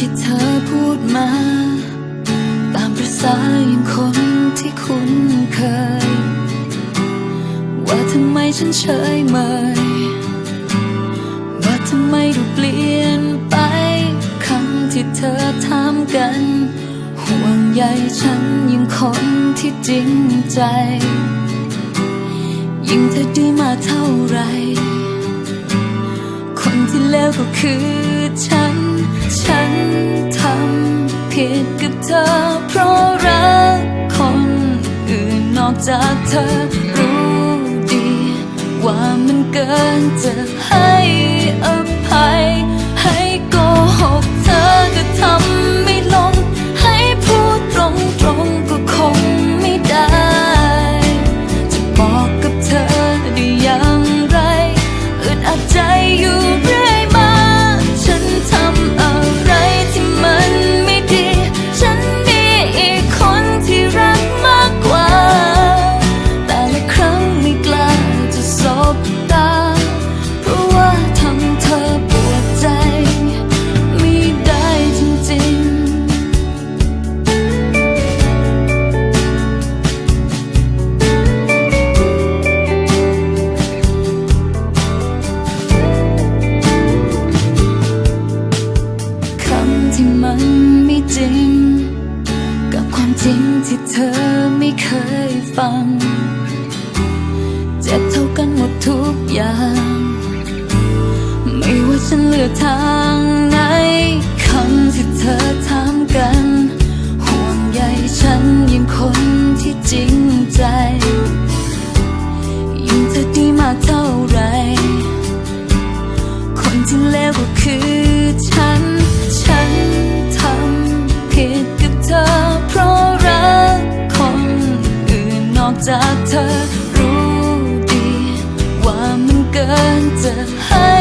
ที่เธอพูดมา ตามประสาอย่างคนที่คุ้นเคย ว่าทำไมฉันเฉยเมย ว่าทำไมดูเปลี่ยนไปคำที่เธอถามกัน ห่วงใยฉันยังคนที่จริงใจ ยิ่งเธอดีมาเท่าไหรคนที่เลวก็คือฉัน ฉันทำผิดกับเธอ เพราะรักคนอื่นนอกจากเธอ รู้ดีว่ามันเกินจะ กับความจริงที่เธอไม่เคยฟัง เจ็บเท่ากันหมดทุกอย่าง ไม่ว่าฉันเลือกทางไหนคำที่เธอถามกัน ห่วงใยฉันยังคนที่จริงใจ ยิ่งเธอดีมากเท่าไหรคนที่เลวก็คือ จากเธอรู้ดี ว่ามันเกินจะให้